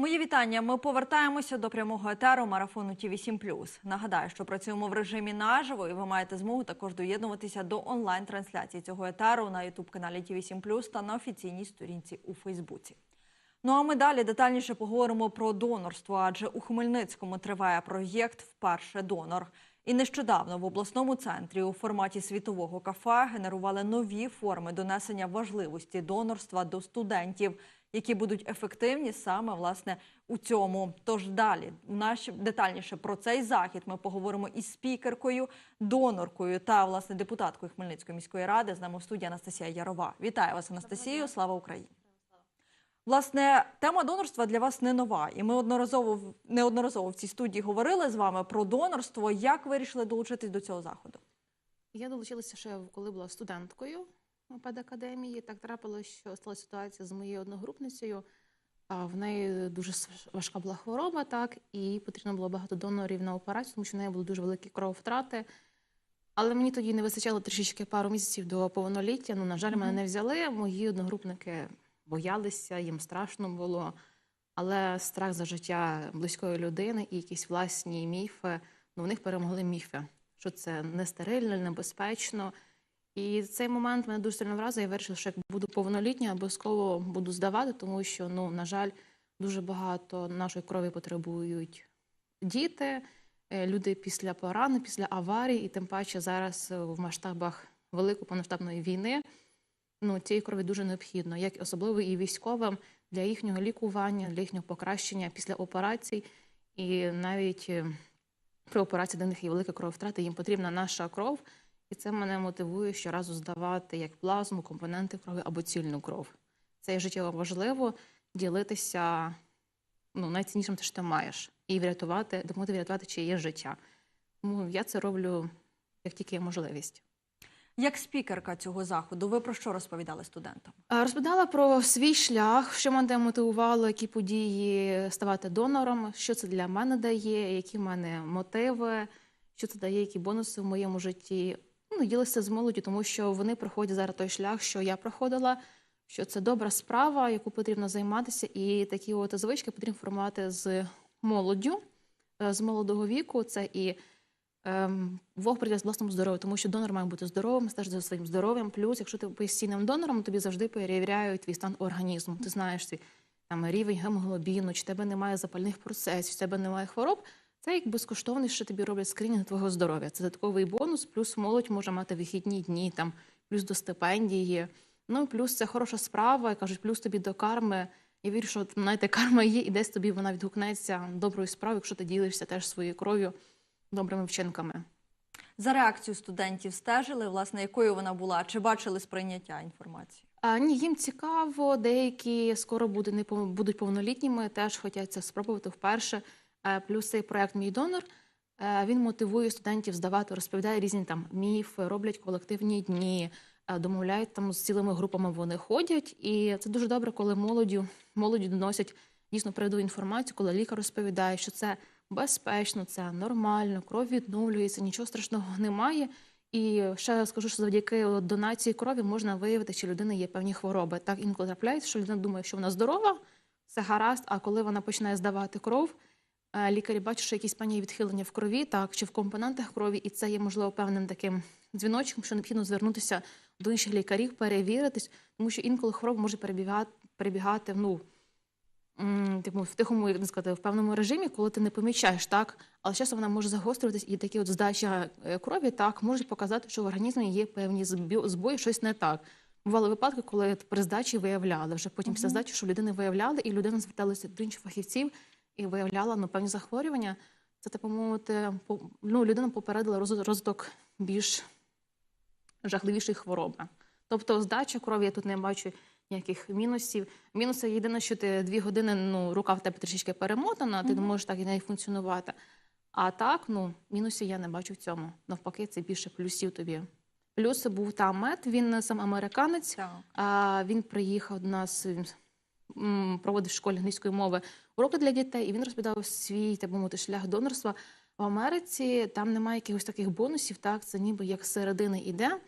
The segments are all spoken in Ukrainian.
Мої вітання. Ми повертаємося до прямого етеру марафону ТІВІ 7 Нагадаю, що працюємо в режимі наживо, і ви маєте змогу також доєднуватися до онлайн-трансляції цього етеру на ютуб каналі ТІВІ 7 та на офіційній сторінці у Фейсбуці. Ну а ми далі детальніше поговоримо про донорство, адже у Хмельницькому триває проєкт Вперше донор. І нещодавно в обласному центрі у форматі світового кафе генерували нові форми донесення важливості донорства до студентів, які будуть ефективні саме власне у цьому. Тож далі наш детальніше про цей захід ми поговоримо із спікеркою, доноркою та власне депутаткою Хмельницької міської ради. З нами в студії Анастасія Ярова. Вітаю вас, Анастасію! Слава Україні! Власне, тема донорства для вас не нова, і ми одноразово неодноразово в цій студії говорили з вами про донорство. Як ви вирішили долучитись до цього заходу? Я долучилася ще коли була студенткою педакадемії. Так трапилося, що сталася ситуація з моєю одногрупницею. В неї дуже важка була хвороба, так, і потрібно було багато донорів на операцію, тому що в неї були дуже великі крововтрати. Але мені тоді не вистачало трішечки пару місяців до повноліття. Ну, на жаль, мене не взяли. Мої одногрупники боялися, їм страшно було. Але страх за життя близької людини і якісь власні міфи, ну, в них перемогли міфи, що це не стерильно, небезпечно. І цей момент мене дуже сильно вразив. Я вирішила, що як буду повнолітня, обов'язково буду здавати, тому що, ну, на жаль, дуже багато нашої крові потребують діти, е, люди після поранень, після аварій, і тим паче зараз е, в масштабах великої повномасштабної війни. Ну, цієї крові дуже необхідно, як особливо і військовим для їхнього лікування, для їхнього покращення після операцій. І навіть е, при операції для них є велика крововтрата, їм потрібна наша кров. І це мене мотивує щоразу здавати як плазму, компоненти крові або цільну кров. Це є життєво важливо ділитися ну, найціннішим, те, що ти маєш, і врятувати, допомогти врятувати чиє життя. Тому я це роблю як тільки є можливість. Як спікерка цього заходу, ви про що розповідали студентам? А, Розповідала про свій шлях, що мене мотивувало, які події ставати донором, що це для мене дає, які в мене мотиви, що це дає, які бонуси в моєму житті. Ну, ділися з молоді, тому що вони проходять зараз той шлях, що я проходила, що це добра справа, яку потрібно займатися, і такі от звички потрібно формувати з молоддю, е, з молодого віку. Це і ем, прийде з власним здоров'ям, тому що донор має бути здоровим, стежити за своїм здоров'ям. Плюс, якщо ти постійним донором, тобі завжди перевіряють твій стан організму. Ти знаєш свій там рівень гемоглобіну, чи тебе немає запальних процесів, чи тебе немає хвороб. Це як безкоштовний, що тобі роблять скринінг твого здоров'я. Це додатковий бонус, плюс молодь може мати вихідні дні, там, плюс до стипендії. Ну, плюс це хороша справа, кажуть, плюс тобі до карми. Я вірю, що знаєте, карма є, і десь тобі вона відгукнеться доброю справою, якщо ти ділишся теж своєю кров'ю, добрими вчинками. За реакцію студентів стежили, власне, якою вона була? Чи бачили сприйняття інформації? А, ні, їм цікаво, деякі скоро буде, не будуть повнолітніми, теж хочуть це спробувати вперше. Е, Плюс цей проект Мій донор е, він мотивує студентів здавати, розповідає різні там міфи, роблять колективні дні, е, домовляють там з цілими групами вони ходять. І це дуже добре, коли молоддю, молоді доносять дійсно передову інформацію, коли лікар розповідає, що це безпечно, це нормально, кров відновлюється, нічого страшного немає. І ще скажу, що завдяки донації крові можна виявити, чи людина є певні хвороби. Так інколи трапляється, що людина думає, що вона здорова, все гаразд. А коли вона починає здавати кров, лікарі бачать, що якісь певні відхилення в крові, так чи в компонентах крові, і це є можливо певним таким дзвіночком, що необхідно звернутися до інших лікарів, перевіритись, тому що інколи хвороба може перебігати, перебігати ну, типу, в тихому, як не сказати, в певному режимі, коли ти не помічаєш, так, але часом вона може загострюватись, і такі от здача е, крові так можуть показати, що в організмі є певні збої, щось не так. Бували випадки, коли при здачі виявляли, вже потім після здачі, що людини виявляли, і людина зверталася до інших фахівців і виявляла ну, певні захворювання. Це, так би мовити, ну, людина попередила розвиток більш жахливішої хвороби. Тобто здача крові я тут не бачу ніяких мінусів. Мінуси єдине, що ти дві години ну, рука в тебе трішечки перемотана, ти не Мгм. можеш так і не функціонувати. А так, ну, мінусів я не бачу в цьому. Навпаки, це більше плюсів тобі. Плюс був там мед, він сам американець. Так. А він приїхав до нас, проводив в школі англійської мови уроки для дітей, і він розповідав свій так би мовити, шлях донорства в Америці. Там немає якихось таких бонусів, так це ніби як середини іде.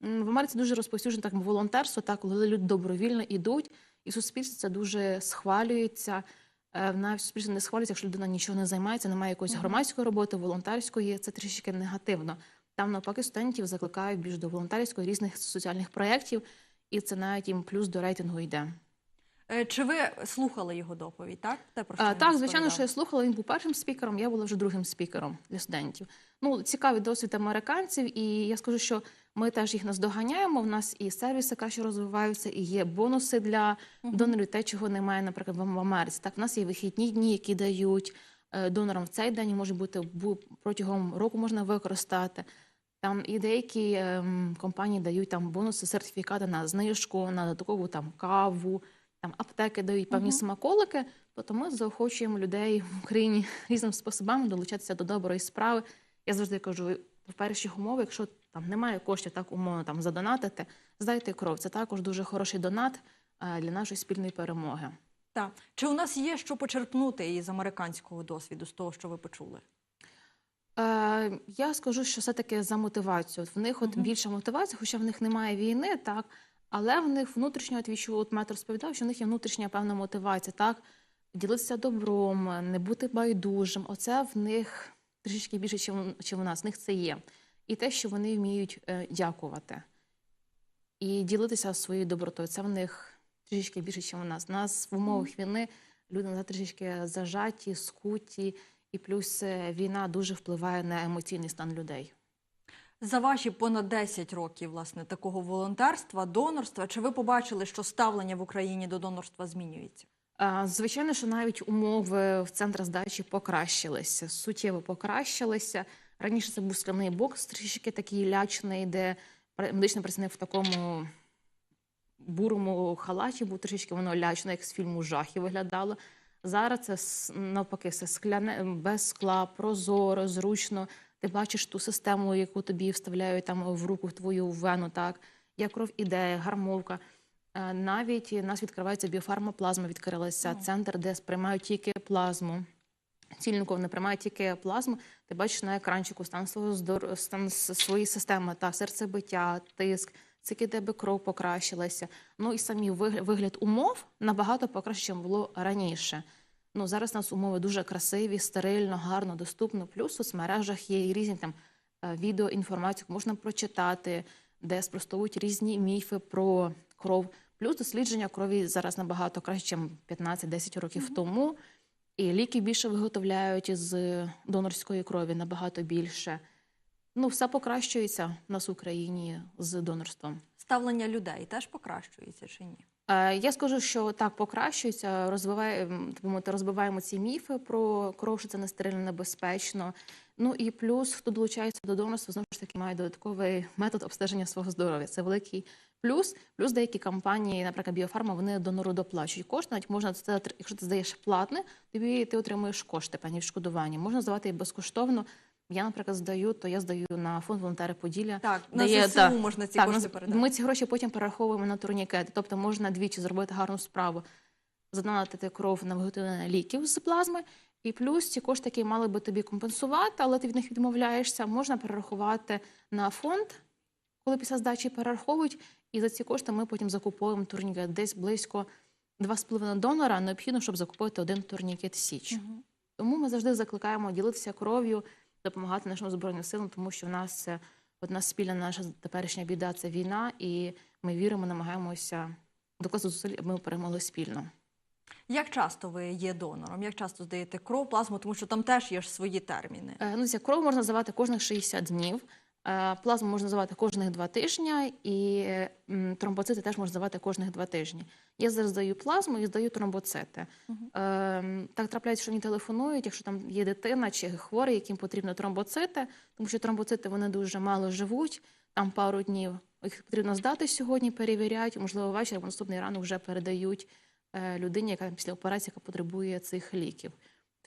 В Америці дуже розповсюджено так волонтерство, так коли люди добровільно ідуть, і суспільство це дуже схвалюється. Е, Навіть суспільство не схвалюється, якщо людина нічого не займається, немає якоїсь громадської роботи, волонтерської, це трішки негативно. Там навпаки студентів закликають більш до волонтерської різних соціальних проєктів, і це навіть їм плюс до рейтингу йде. Е, Чи ви слухали його доповідь? Так, Те, про що А, так, звичайно, що я слухала. Він був першим спікером, я була вже другим спікером для студентів. Ну, цікавий досвід американців, і я скажу, що ми теж їх наздоганяємо. В нас і сервіси краще розвиваються, і є бонуси для донорів, те, чого немає, наприклад, в в Америці. Так, в нас є вихідні дні, які дають е, донорам в цей день, може бути протягом року можна використати. Там і деякі ем, компанії дають там бонуси, сертифікати на знижку, на додаткову там каву, там аптеки дають певні смаколики. Тобто ми заохочуємо людей в Україні різними способами долучатися до доброї справи. Я завжди кажу, в перших умовах, якщо там немає коштів, так умовно там задонатити, здайте кров. Це також дуже хороший донат е, для нашої спільної перемоги. Так. Чи у нас є що почерпнути із американського досвіду, з того, що ви почули? Е, я скажу, що все-таки за мотивацію. От в них от більша мотивація, хоча в них немає війни, так, але в них внутрішньо от відчув, от мет розповідав, що в них є внутрішня певна мотивація, так, ділитися добром, не бути байдужим. Оце в них трішечки більше, чим, чим у нас. В них це є. І те, що вони вміють е, дякувати. І ділитися своєю добротою. Це в них трішечки більше, ніж у нас. У нас в умовах війни люди назад трішечки зажаті, скуті, і плюс е, війна дуже впливає на емоційний стан людей. За ваші понад 10 років власне такого волонтерства, донорства, чи ви побачили, що ставлення в Україні до донорства змінюється? Звичайно, що навіть умови в центрах здачі покращилися, суттєво покращилися. Раніше це був скляний бокс, трішки такий лячний, де медичний працівник в такому бурому халаті був трішки воно лячно, як з фільму жахів виглядало. Зараз це навпаки все скляне без скла, прозоро, зручно. Ти бачиш ту систему, яку тобі вставляють там в руку в твою вену, так як кров іде, гармовка. Е, Навіть у нас відкривається біофармаплазма, відкрилася центр, де сприймають тільки плазму. Цільников не приймає тільки плазму. Ти бачиш на екранчику стан свого здор... стан своєї системи, та серцебиття, тиск, скільки тебе кров покращилася. Ну і самі вигляд умов набагато покраще, ніж було раніше. Ну зараз у нас умови дуже красиві, стерильно, гарно, доступно. Плюс в соцмережах є і різні там е, відео, інформацію можна прочитати, де спростовують різні міфи про кров. Плюс дослідження крові зараз набагато краще, ніж 15-10 років тому. І ліки більше виготовляють з донорської крові набагато більше. Ну, все покращується в нас в Україні з донорством. Ставлення людей теж покращується чи ні? Е, Я скажу, що так покращується, розвиває, розбиваємо ці міфи про кров, що це не стерильно небезпечно. Ну і плюс, хто долучається до донорства, знову ж таки має додатковий метод обстеження свого здоров'я. Це великий плюс. Плюс деякі компанії, наприклад, біофарма, вони донору доплачують кошти. Навіть можна це, якщо ти здаєш платне, тобі ти отримуєш кошти, певні відшкодування. Можна здавати безкоштовно. Я, наприклад, здаю, то я здаю на фонд волонтери Поділля. Так, на ЗСУ так, можна ці так, кошти передати. Ми ці гроші потім перераховуємо на турнікети. Тобто можна двічі зробити гарну справу, задонатити кров на виготовлення ліків з плазми. І плюс ці кошти, які мали би тобі компенсувати, але ти від них відмовляєшся, можна перерахувати на фонд, коли після здачі перераховують. І за ці кошти ми потім закуповуємо турнікет. Десь близько 2,5 донора необхідно, щоб закупити один турнікет Січ. Тому ми завжди закликаємо ділитися кров'ю, допомагати нашим збройним силам, тому що в нас одна спільна наша теперішня біда це війна, і ми віримо, намагаємося доказати зусиль, аби ми перемогли спільно. Як часто ви є донором? Як часто здаєте кров, плазму, тому що там теж є ж свої терміни. Е, Ну, ця кров можна здавати кожних 60 днів. Е, Плазму можна здавати кожних два тижні, і тромбоцити теж можна здавати кожних два тижні. Я зараз здаю плазму і здаю тромбоцити. Ем, Так трапляється, що мені телефонують, якщо там є дитина чи хворий, яким потрібно тромбоцити, тому що тромбоцити вони дуже мало живуть, там пару днів. Їх потрібно здати сьогодні, перевіряють, можливо, ввечері або наступний ранок вже передають е, людині, яка після операції яка потребує цих ліків.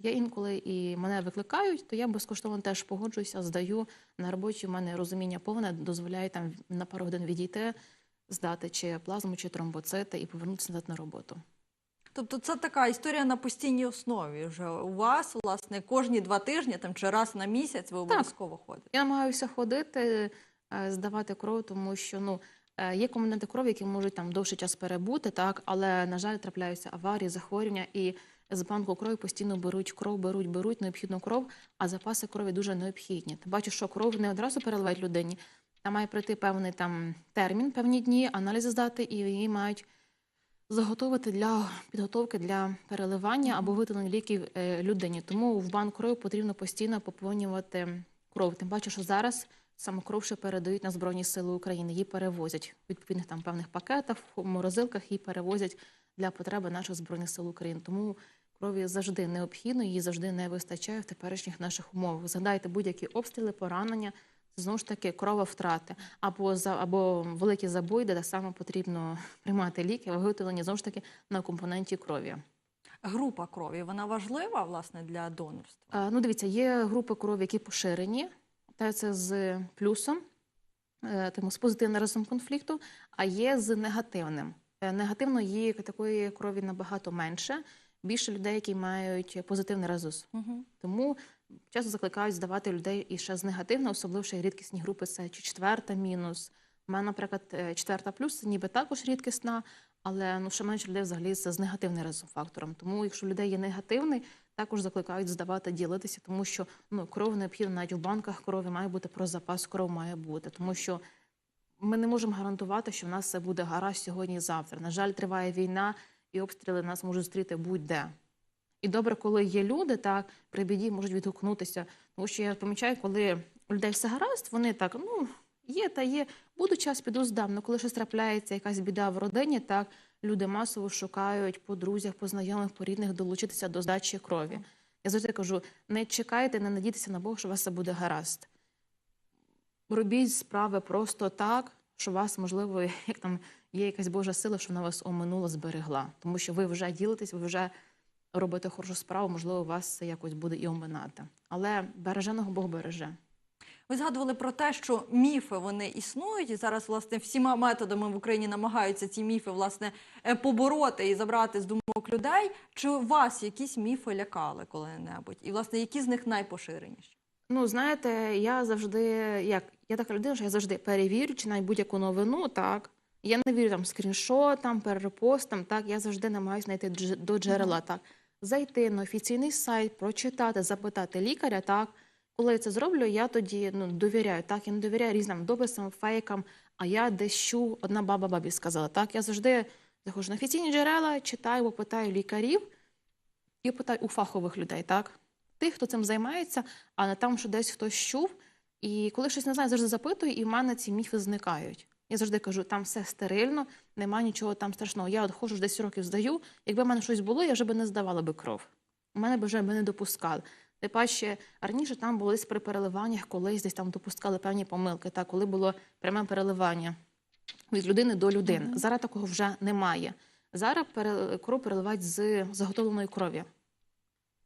Я інколи і мене викликають, то я безкоштовно теж погоджуюся, здаю на роботі. У мене розуміння повне дозволяє там на пару годин відійти, здати чи плазму, чи тромбоцити і повернутися назад на роботу. Тобто це така історія на постійній основі. Вже у вас, власне, кожні два тижні там чи раз на місяць ви обов'язково ходите. Я намагаюся ходити, е, здавати кров, тому що ну Е, Є компоненти крові, які можуть там довший час перебути, так, але, на жаль, трапляються аварії, захворювання, і з банку крові постійно беруть кров, беруть, беруть необхідну кров, а запаси крові дуже необхідні. Ти бачиш, що кров не одразу переливають людині. Там має пройти певний там термін, певні дні, аналізи здати, і її мають заготовити для підготовки для переливання або видалення ліків е, людині. Тому в банк крові потрібно постійно поповнювати кров. Тим паче, що зараз саме кров ще передають на Збройні Сили України. Її перевозять в відповідних там певних пакетах, в морозилках її перевозять для потреби наших Збройних сил України. Тому крові завжди необхідно, її завжди не вистачає в теперішніх наших умовах. Згадайте будь-які обстріли, поранення. Це знову ж таки крововтрати або за або великі забої, де так само потрібно приймати ліки, виготовлені знову ж таки на компоненті крові. Група крові вона важлива власне для донорства. А, ну, дивіться, є групи крові, які поширені, та це з плюсом, е, тому з позитивним разом конфлікту, а є з негативним. Е, Негативної такої крові набагато менше. Більше людей, які мають позитивний резус. Угу. Тому часто закликають здавати людей і ще з негативно, особливо ще рідкісні групи це чи четверта мінус. У мене, наприклад, е, четверта плюс це ніби також рідкісна, але ну ще менше людей взагалі це з негативним резус-фактором. Тому, якщо людей є негативний, також закликають здавати, ділитися, тому що ну кров необхідна навіть у банках крові має бути про запас кров має бути, тому що ми не можемо гарантувати, що в нас все буде гаразд сьогодні і завтра. На жаль, триває війна, і обстріли нас можуть зустріти будь-де. І добре, коли є люди, так при біді можуть відгукнутися. Тому що я помічаю, коли у людей все гаразд, вони так, ну є та є, буду час піду здам. Ну коли щось трапляється, якась біда в родині, так люди масово шукають по друзях, по знайомих, по рідних долучитися до здачі крові. Я завжди кажу: не чекайте, не надійтеся на Бога, що у вас все буде гаразд. Робіть справи просто так, що вас, можливо, як там є якась Божа сила, що вона вас оминула, зберегла. Тому що ви вже ділитесь, ви вже робите хорошу справу, можливо, вас це якось буде і оминати. Але береженого Бог береже. Ви згадували про те, що міфи вони існують, і зараз власне всіма методами в Україні намагаються ці міфи власне е, побороти і забрати з думок людей. Чи вас якісь міфи лякали коли-небудь? І власне які з них найпоширеніші? Ну, знаєте, я завжди, як я така людина, що я завжди перевірю, чи навіть будь-яку новину, так. Я не вірю там скріншотам, перепостам, так. Я завжди намагаюся знайти до джерела, так. Зайти на офіційний сайт, прочитати, запитати лікаря, так. Коли я це зроблю, я тоді ну, довіряю, так. Я не довіряю різним дописам, фейкам, а я чув, одна баба бабі сказала, так. Я завжди заходжу на офіційні джерела, читаю, або питаю лікарів і питаю у фахових людей, так тих, хто цим займається, а не там, що десь хтось чув. І коли щось не знаю, завжди запитую, і в мене ці міфи зникають. Я завжди кажу, там все стерильно, нема нічого там страшного. Я от ходжу 10 років здаю. Якби в мене щось було, я вже би не здавала би кров. У мене б вже би не допускали. Тим паче, раніше там десь при переливаннях, колись десь там допускали певні помилки, так, коли було пряме переливання від людини до людини. Зараз такого вже немає. Зараз кров переливають з заготовленої крові.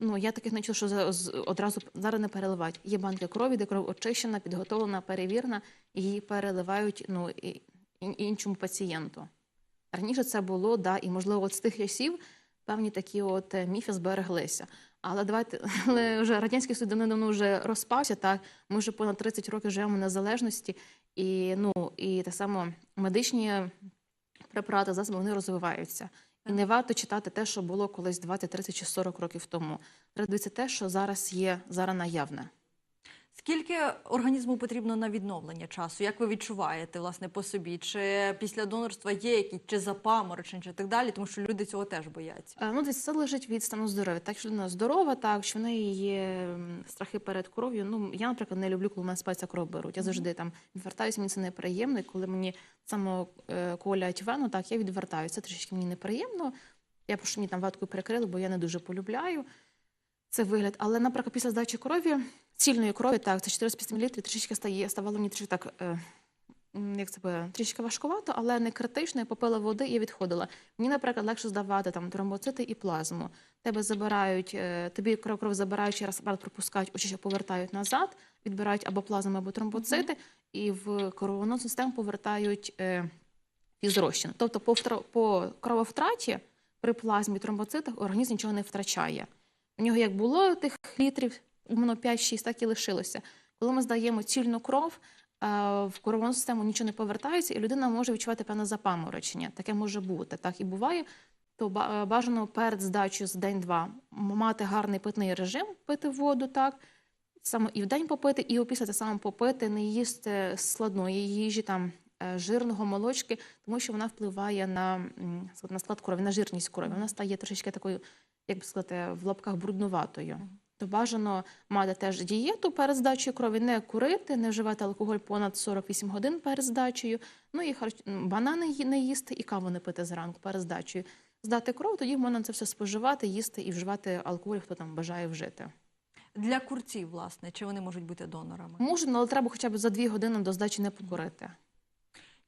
Ну, я таких не чула, що одразу зараз не переливають. Є банки крові, де кров очищена, підготовлена, перевірена, її переливають ну, іншому пацієнту. Раніше це було, да, і можливо, от з тих часів певні такі от е, міфи збереглися. Але давайте, але вже радянський Союз давно вже розпався. Так, ми вже понад 30 років живемо незалежності, і ну і так само медичні препарати, засоби вони розвиваються. Не варто читати те, що було колись 20, 30 чи 40 років тому. Треба дивитися те, що зараз є зараз наявне. Скільки організму потрібно на відновлення часу? Як ви відчуваєте власне по собі? Чи після донорства є якісь чи запаморочень, чи так далі? Тому що люди цього теж бояться. Е, Ну, десь це лежить від стану здоров'я. Так, що людина здорова, так, що в неї є страхи перед кров'ю. Ну, я, наприклад, не люблю, коли в мене з пальця кров беруть. Я завжди там відвертаюся, мені це неприємно. І коли мені само е, колять вену, так, я відвертаюся. Це трішки мені неприємно. Я прошу мені там ваткою перекрили, бо я не дуже полюбляю це вигляд. Але, наприклад, після здачі крові, цільної крові, так, це 450 мл, трішки стає, ставало мені трішки так. Е, як це би, трішки важкувато, але не критично. Я попила води і відходила. Мені, наприклад, легше здавати там тромбоцити і плазму. Тебе забирають, е, тобі кров кров забирають, ще раз пропускають, очі ще повертають назад, відбирають або плазму, або тромбоцити, і в кровоносну систему повертають е, фізрозчин. Тобто по, по крововтраті при плазмі і тромбоцитах організм нічого не втрачає. У нього як було тих літрів, воно 5-6, так і лишилося. Коли ми здаємо цільну кров, в кровону систему нічого не повертається, і людина може відчувати певне запаморочення. Таке може бути. Так і буває. То е, бажано перед здачею з день-два мати гарний питний режим, пити воду, так саме і в день попити, і опісля те саме попити, не їсти складної їжі, там е, жирного молочки, тому що вона впливає на, на склад крові, на жирність крові. Вона стає трошечки такою, як би сказати, в лапках бруднуватою. То бажано мати теж дієту перед здачею крові, не курити, не вживати алкоголь понад 48 годин перед здачею. Ну і харч... банани не їсти і каву не пити зранку перед здачею. Здати кров, тоді можна це все споживати, їсти і вживати алкоголь, хто там бажає вжити. Для курців, власне, чи вони можуть бути донорами? Можна, але треба хоча б за дві години до здачі не покурити.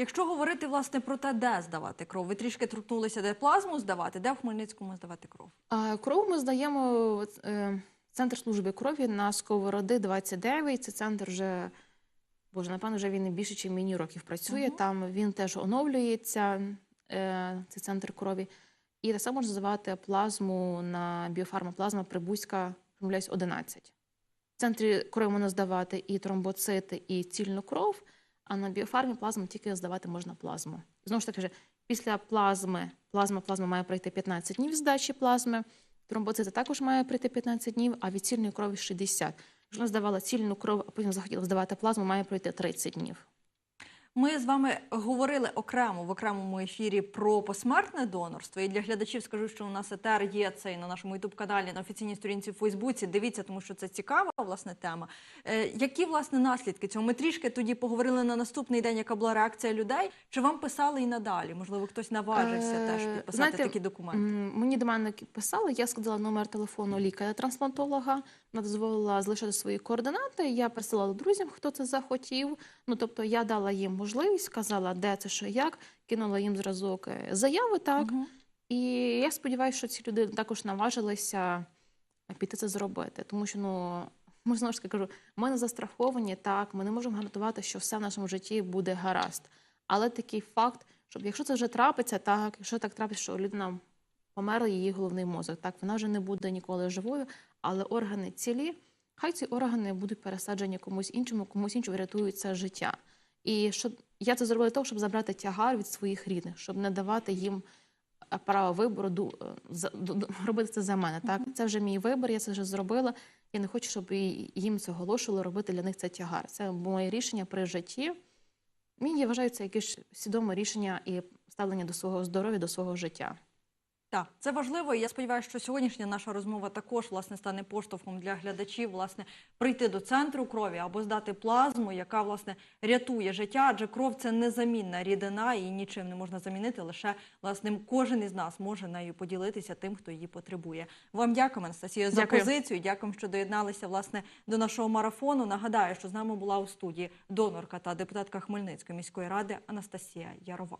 Якщо говорити власне про те, де здавати кров, ви трішки торкнулися, де плазму здавати, де в Хмельницькому здавати кров? А кров ми здаємо в е, центр служби крові на Сковороди 29. Це центр вже, боже, напевно, вже він більше, ніж мені років працює. Мгм. Там він теж оновлюється, е, це центр крові. І так само можна здавати плазму на біофармаплазма Прибузька, помиляюсь, 11. В центрі крові можна здавати і тромбоцити, і цільну кров, а на біофармі плазму тільки здавати можна плазму. Знову ж таки, після плазми, плазма, плазма має пройти 15 днів здачі плазми, тромбоцити також має пройти 15 днів, а від цільної крові 60. Якщо вона здавала цільну кров, а потім захотіла здавати плазму, має пройти 30 днів. Ми з вами говорили окремо в окремому ефірі про посмертне донорство. І для глядачів скажу, що у нас етер є цей на нашому ютуб каналі на офіційній сторінці в Фейсбуці. Дивіться, тому що це цікава власне тема. Е, які власне наслідки цього? Ми трішки тоді поговорили на наступний день, яка була реакція людей. Чи вам писали і надалі? Можливо, хтось наважився Е, теж підписати знаєте, такі документи. Мені до мене писали, я сказала номер телефону лікаря-трансплантолога, вона дозволила залишити свої координати. Я присилала друзям, хто це захотів. Ну тобто я дала їм можливість, сказала, де це, що як, кинула їм зразок е, заяви, так. Мгм. І я сподіваюся, що ці люди також наважилися піти це зробити. Тому що, ну, ми знову ж таки кажу, ми не застраховані, так, ми не можемо гарантувати, що все в нашому житті буде гаразд. Але такий факт, щоб якщо це вже трапиться, так, якщо так трапиться, що людина померла її головний мозок, так, вона вже не буде ніколи живою, але органи цілі, хай ці органи будуть пересаджені комусь іншому, комусь іншому врятують це життя. І щоб я це зробила для того, щоб забрати тягар від своїх рідних, щоб не давати їм е, право вибору е, робити це за мене. Так, це вже мій вибір, я це вже зробила. Я не хочу, щоб їм це оголошували, робити для них це тягар. Це моє рішення при житті. Мені я вважаю, це якесь свідоме рішення і ставлення до свого здоров'я, до свого життя. Так, це важливо. І я сподіваюся, що сьогоднішня наша розмова також власне стане поштовхом для глядачів, власне, прийти до центру крові або здати плазму, яка власне рятує життя. Адже кров це незамінна рідина, і нічим не можна замінити. Лише власне кожен із нас може нею поділитися тим, хто її потребує. Вам дякуємо, Анастасія, за Дякую. позицію. Дякуємо, що доєдналися власне до нашого марафону. Нагадаю, що з нами була у студії донорка та депутатка Хмельницької міської ради Анастасія Ярова.